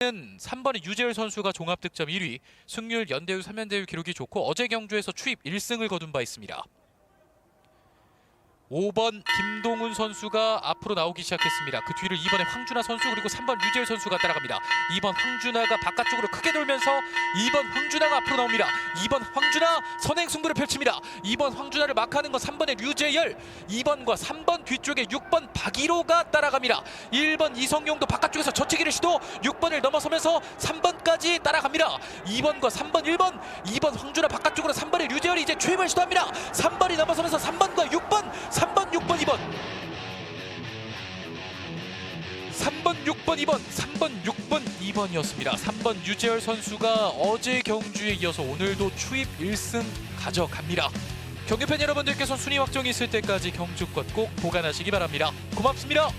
는 3번의 유재열 선수가 종합 득점 1위, 승률 연대유 3연대유 기록이 좋고 어제 경주에서 추입 1승을 거둔 바 있습니다. 5번 김동훈 선수가 앞으로 나오기 시작했습니다. 그 뒤를 2번의 황준하 선수 그리고 3번 유재열 선수가 따라갑니다. 2번 황준하가 바깥쪽으로 크게 돌면서 2번 황준하가 앞으로 나옵니다. 2번 황준하 선행 승부를 펼칩니다. 2번 황준하를 마크하는 건 3번의 류재열, 2번과 3번 뒤쪽에 6번 박일호가 따라갑니다. 1번 이성용도 바깥쪽에서 저치기를 시도 6번을 넘어서면서 3번까지 따라갑니다. 2번과 3번 1번, 2번 황준하 바깥쪽으로 3번의 류재열이 이제 추임을 시도합니다. 3번이 넘어서면서 3번과 6번, 3번 6번 2번. 3번 6번 2번 3번 6번 2번이었습니다. 3번 유재열 선수가 어제 경주에 이어서 오늘도 추입 1승 가져갑니다. 경기팬 여러분들께서 순위 확정이 있을 때까지 경주권 꼭 보관하시기 바랍니다. 고맙습니다.